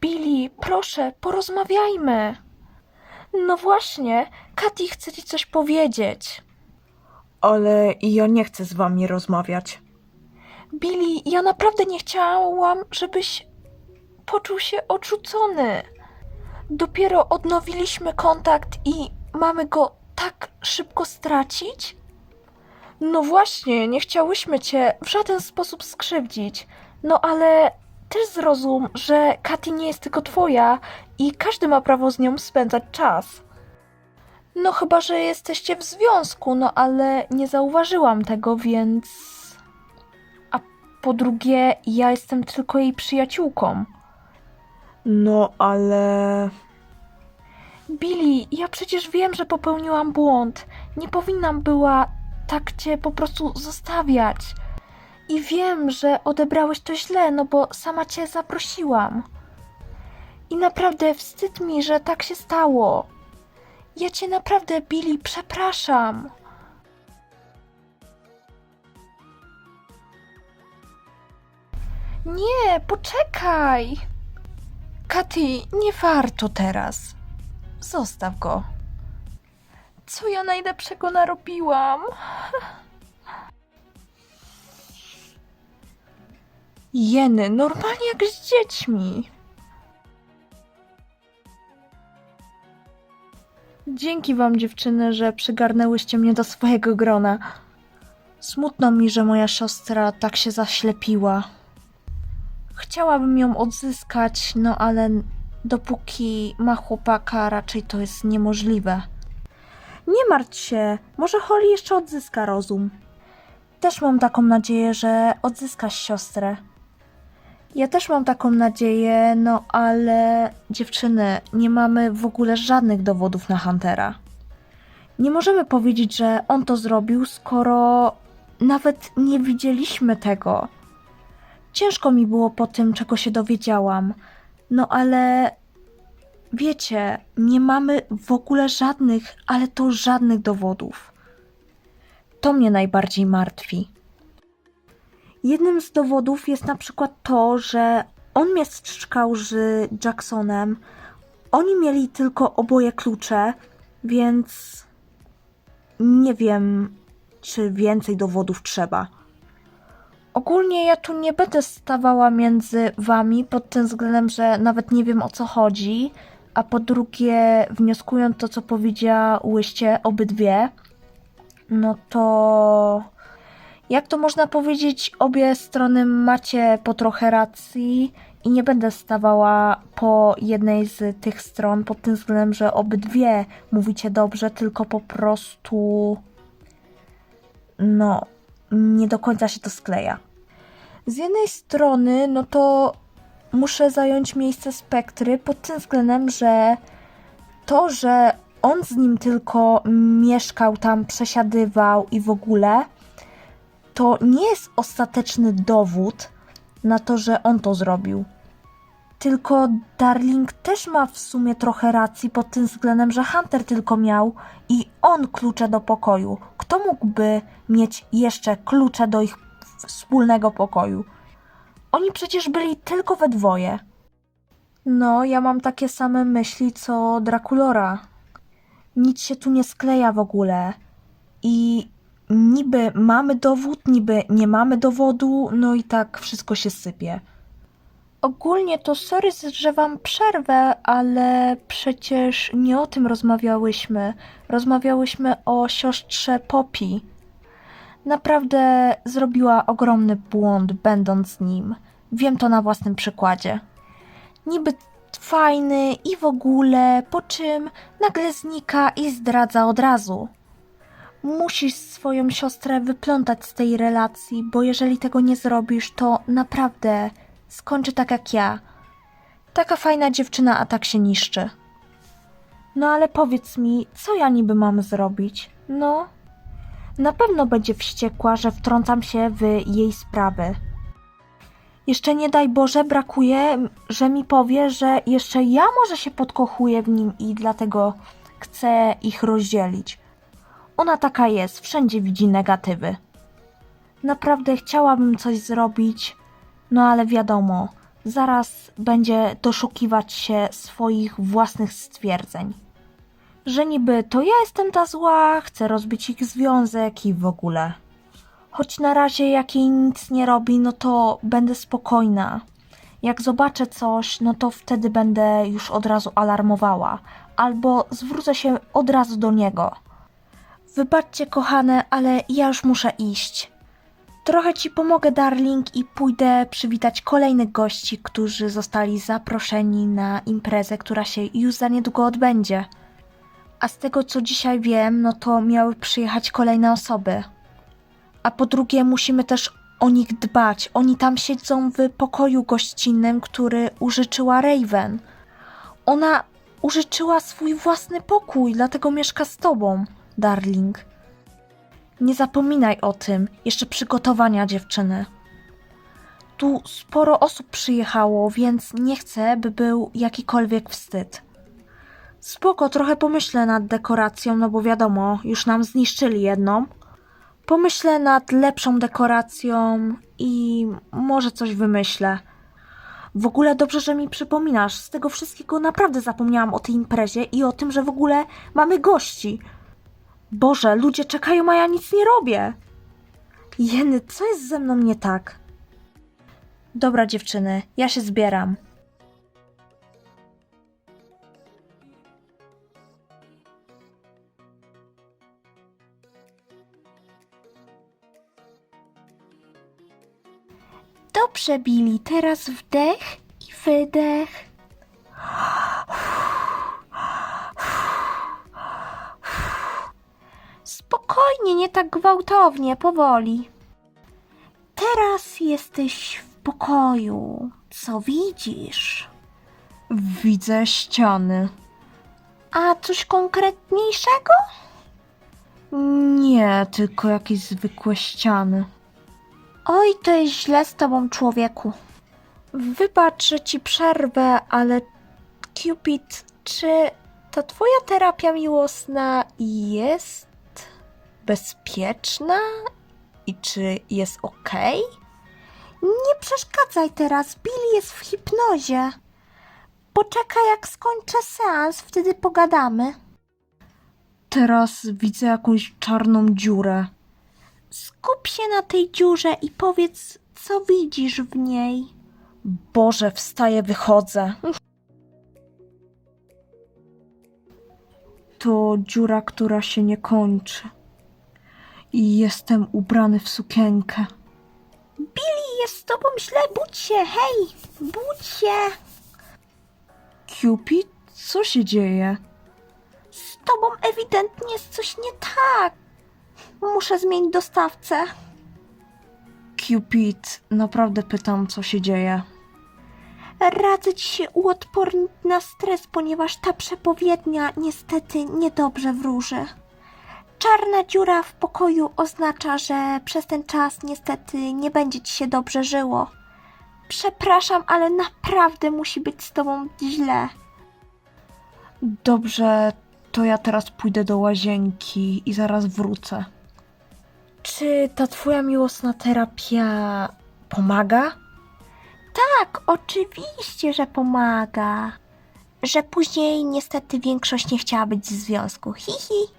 Billy, proszę, porozmawiajmy. No właśnie, Katy chce ci coś powiedzieć. Ale ja nie chcę z wami rozmawiać. Billy, ja naprawdę nie chciałam, żebyś poczuł się odrzucony. Dopiero odnowiliśmy kontakt i mamy go tak szybko stracić? No właśnie, nie chciałyśmy cię w żaden sposób skrzywdzić. No ale też zrozum, że Katy nie jest tylko twoja i każdy ma prawo z nią spędzać czas. No chyba, że jesteście w związku, no ale nie zauważyłam tego, więc... A po drugie, ja jestem tylko jej przyjaciółką. No ale. Billy, ja przecież wiem, że popełniłam błąd. Nie powinnam była tak cię po prostu zostawiać. I wiem, że odebrałeś to źle, no bo sama cię zaprosiłam. I naprawdę wstyd mi, że tak się stało. Ja cię naprawdę, Billy, przepraszam. Nie, poczekaj. Katy, nie warto teraz. Zostaw go. Co ja najlepszego narobiłam? Jeny, normalnie jak z dziećmi. Dzięki wam, dziewczyny, że przygarnęłyście mnie do swojego grona. Smutno mi, że moja siostra tak się zaślepiła. Chciałabym ją odzyskać, no ale dopóki ma chłopaka, raczej to jest niemożliwe. Nie martw się, może Holly jeszcze odzyska rozum. Też mam taką nadzieję, że odzyskasz siostrę. Ja też mam taką nadzieję, no ale dziewczyny, nie mamy w ogóle żadnych dowodów na Huntera. Nie możemy powiedzieć, że on to zrobił, skoro nawet nie widzieliśmy tego. Ciężko mi było po tym, czego się dowiedziałam. No ale wiecie, nie mamy w ogóle żadnych, ale to żadnych dowodów. To mnie najbardziej martwi. Jednym z dowodów jest na przykład to, że on mieszkał z Jacksonem. Oni mieli tylko oboje klucze, więc nie wiem, czy więcej dowodów trzeba. Ogólnie ja tu nie będę stawała między wami pod tym względem, że nawet nie wiem o co chodzi, a po drugie, wnioskując to, co powiedziałyście obydwie, no to jak to można powiedzieć, obie strony macie po trochę racji i nie będę stawała po jednej z tych stron pod tym względem, że obydwie mówicie dobrze, tylko po prostu no nie do końca się to skleja. Z jednej strony, no to muszę zająć miejsce spektry pod tym względem, że to, że on z nim tylko mieszkał tam, przesiadywał i w ogóle, to nie jest ostateczny dowód na to, że on to zrobił. Tylko Darling też ma w sumie trochę racji pod tym względem, że Hunter tylko miał i on klucze do pokoju. Kto mógłby mieć jeszcze klucze do ich wspólnego pokoju? Oni przecież byli tylko we dwoje. No, ja mam takie same myśli co Draculora. Nic się tu nie skleja w ogóle. I niby mamy dowód, niby nie mamy dowodu, no i tak wszystko się sypie. Ogólnie to sorry, że wam przerwę, ale przecież nie o tym rozmawiałyśmy. Rozmawiałyśmy o siostrze Poppy. Naprawdę zrobiła ogromny błąd, będąc z nim. Wiem to na własnym przykładzie. Niby fajny i w ogóle, po czym nagle znika i zdradza od razu. Musisz swoją siostrę wyplątać z tej relacji, bo jeżeli tego nie zrobisz, to naprawdę skończy tak jak ja. Taka fajna dziewczyna, a tak się niszczy. No ale powiedz mi, co ja niby mam zrobić? No, na pewno będzie wściekła, że wtrącam się w jej sprawy. Jeszcze nie daj Boże, brakuje, że mi powie, że jeszcze ja może się podkochuję w nim i dlatego chcę ich rozdzielić. Ona taka jest, wszędzie widzi negatywy. Naprawdę chciałabym coś zrobić, no ale wiadomo, zaraz będzie doszukiwać się swoich własnych stwierdzeń. Że niby to ja jestem ta zła, chcę rozbić ich związek i w ogóle. Choć na razie jak jej nic nie robi, no to będę spokojna. Jak zobaczę coś, no to wtedy będę już od razu alarmowała, albo zwrócę się od razu do niego. Wybaczcie, kochane, ale ja już muszę iść. Trochę ci pomogę, darling, i pójdę przywitać kolejnych gości, którzy zostali zaproszeni na imprezę, która się już za niedługo odbędzie. A z tego co dzisiaj wiem, no to miały przyjechać kolejne osoby. A po drugie, musimy też o nich dbać. Oni tam siedzą w pokoju gościnnym, który użyczyła Raven. Ona użyczyła swój własny pokój, dlatego mieszka z tobą, darling. Nie zapominaj o tym. Jeszcze przygotowania, dziewczyny. Tu sporo osób przyjechało, więc nie chcę, by był jakikolwiek wstyd. Spoko, trochę pomyślę nad dekoracją, no bo wiadomo, już nam zniszczyli jedną. Pomyślę nad lepszą dekoracją i może coś wymyślę. W ogóle dobrze, że mi przypominasz. Z tego wszystkiego naprawdę zapomniałam o tej imprezie i o tym, że w ogóle mamy gości. Boże, ludzie czekają, a ja nic nie robię. Jeny, co jest ze mną nie tak? Dobra, dziewczyny, ja się zbieram. Dobrze, Billy, teraz wdech i wydech. Spokojnie, nie tak gwałtownie, powoli. Teraz jesteś w pokoju. Co widzisz? Widzę ściany. A coś konkretniejszego? Nie, tylko jakieś zwykłe ściany. Oj, to jest źle z tobą, człowieku. Wybacz, że ci przerwę, ale Cupid, czy ta twoja terapia miłosna jest bezpieczna? I czy jest ok? Nie przeszkadzaj teraz, Billy jest w hipnozie. Poczekaj, jak skończę seans, wtedy pogadamy. Teraz widzę jakąś czarną dziurę. Skup się na tej dziurze i powiedz, co widzisz w niej. Boże, wstaję, wychodzę. To dziura, która się nie kończy. I jestem ubrany w sukienkę. Billy, jest z tobą źle, budź się, hej, budź się. Cupid, co się dzieje? Z tobą ewidentnie jest coś nie tak. Muszę zmienić dostawcę. Cupid, naprawdę pytam, co się dzieje. Radzę ci się uodpornić na stres, ponieważ ta przepowiednia niestety niedobrze wróży. Czarna dziura w pokoju oznacza, że przez ten czas niestety nie będzie ci się dobrze żyło. Przepraszam, ale naprawdę musi być z tobą źle. Dobrze, to ja teraz pójdę do łazienki i zaraz wrócę. Czy ta twoja miłosna terapia pomaga? Tak, oczywiście, że pomaga. Że później niestety większość nie chciała być w związku. Hihi.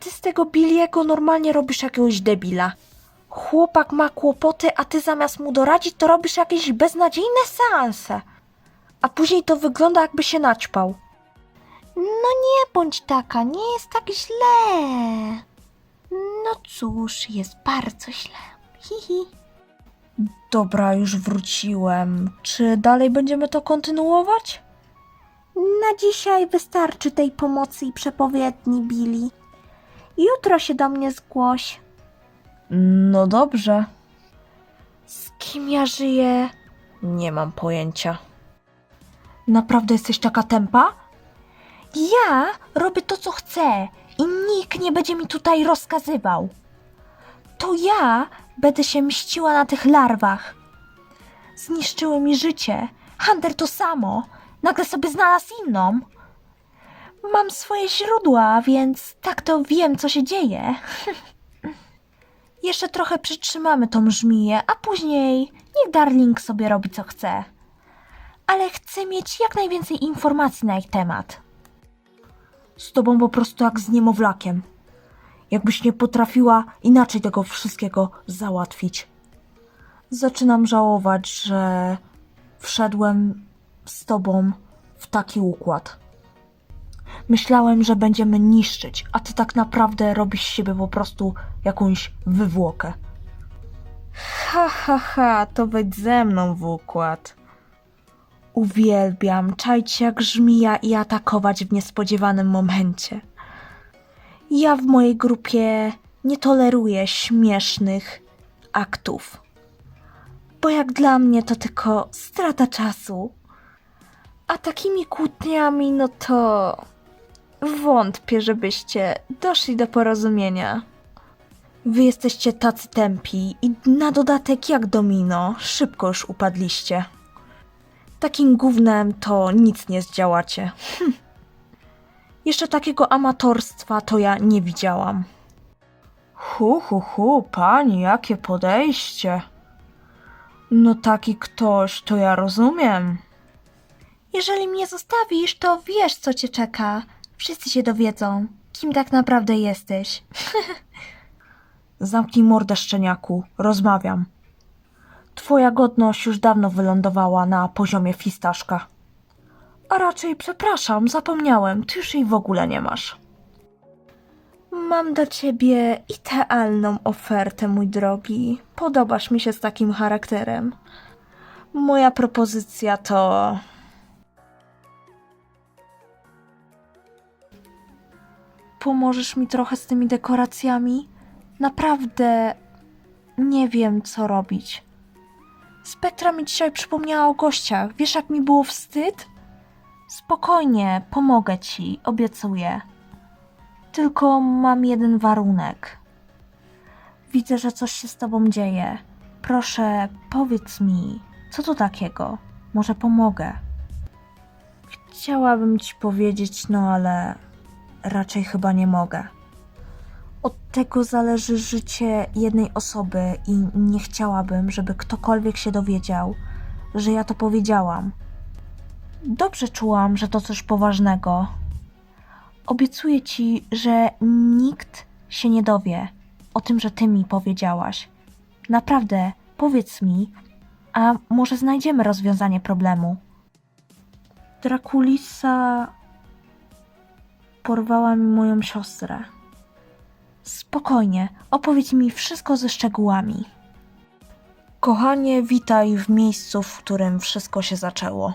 Ty z tego Billiego normalnie robisz jakiegoś debila. Chłopak ma kłopoty, a ty zamiast mu doradzić, to robisz jakieś beznadziejne seanse. A później to wygląda jakby się naćpał. No nie bądź taka, nie jest tak źle. No cóż, jest bardzo źle. Hihi. Dobra, już wróciłem. Czy dalej będziemy to kontynuować? Na dzisiaj wystarczy tej pomocy i przepowiedni, Billy. Jutro się do mnie zgłoś. No dobrze. Z kim ja żyję? Nie mam pojęcia. Naprawdę jesteś taka tempa? Ja robię to, co chcę i nikt nie będzie mi tutaj rozkazywał. To ja będę się mściła na tych larwach. Zniszczyły mi życie. Hunter to samo. Nagle sobie znalazł inną. Mam swoje źródła, więc tak to wiem, co się dzieje. Jeszcze trochę przytrzymamy tą żmiję, a później niech Darling sobie robi, co chce. ale chcę mieć jak najwięcej informacji na ich temat. Z tobą po prostu jak z niemowlakiem. Jakbyś nie potrafiła inaczej tego wszystkiego załatwić. Zaczynam żałować, że wszedłem z tobą w taki układ. Myślałem, że będziemy niszczyć, a ty tak naprawdę robisz z siebie po prostu jakąś wywłokę. Ha, ha, ha, to wejdź ze mną w układ. Uwielbiam czaić jak żmija i atakować w niespodziewanym momencie. Ja w mojej grupie nie toleruję śmiesznych aktów. Bo jak dla mnie to tylko strata czasu. A takimi kłótniami, no to wątpię, żebyście doszli do porozumienia. Wy jesteście tacy tępi i na dodatek jak domino, szybko już upadliście. Takim gównem to nic nie zdziałacie. Hm. Jeszcze takiego amatorstwa to ja nie widziałam. Hu, hu, hu, pani, jakie podejście. No taki ktoś, to ja rozumiem. Jeżeli mnie zostawisz, to wiesz, co cię czeka. Wszyscy się dowiedzą, kim tak naprawdę jesteś. Zamknij mordę, szczeniaku, rozmawiam. Twoja godność już dawno wylądowała na poziomie fistaszka. A raczej, przepraszam, zapomniałem, ty już jej w ogóle nie masz. Mam do ciebie idealną ofertę, mój drogi. Podobasz mi się z takim charakterem. Moja propozycja to. Pomożesz mi trochę z tymi dekoracjami? Naprawdę nie wiem, co robić. Spektra mi dzisiaj przypomniała o gościach. Wiesz, jak mi było wstyd? Spokojnie, pomogę ci, obiecuję. Tylko mam jeden warunek. Widzę, że coś się z tobą dzieje. Proszę, powiedz mi, co to takiego? Może pomogę. Chciałabym ci powiedzieć, no ale raczej chyba nie mogę. Od tego zależy życie jednej osoby i nie chciałabym, żeby ktokolwiek się dowiedział, że ja to powiedziałam. Dobrze czułam, że to coś poważnego. Obiecuję ci, że nikt się nie dowie o tym, że ty mi powiedziałaś. Naprawdę, powiedz mi, a może znajdziemy rozwiązanie problemu. Drakulisa porwała mi moją siostrę. Spokojnie, opowiedz mi wszystko ze szczegółami. Kochanie, witaj w miejscu, w którym wszystko się zaczęło.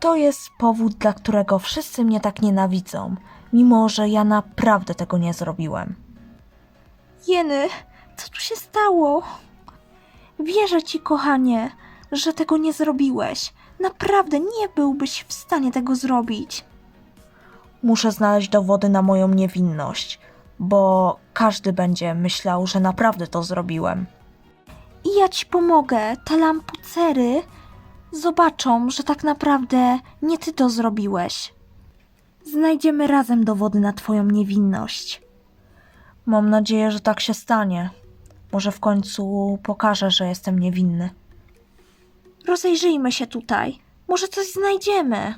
To jest powód, dla którego wszyscy mnie tak nienawidzą, mimo że ja naprawdę tego nie zrobiłem. Jeny, co tu się stało? Wierzę ci, kochanie, że tego nie zrobiłeś. Naprawdę nie byłbyś w stanie tego zrobić. Muszę znaleźć dowody na moją niewinność, bo każdy będzie myślał, że naprawdę to zrobiłem. I ja ci pomogę. Te lampucery zobaczą, że tak naprawdę nie ty to zrobiłeś. Znajdziemy razem dowody na twoją niewinność. Mam nadzieję, że tak się stanie. Może w końcu pokażę, że jestem niewinny. Rozejrzyjmy się tutaj. Może coś znajdziemy.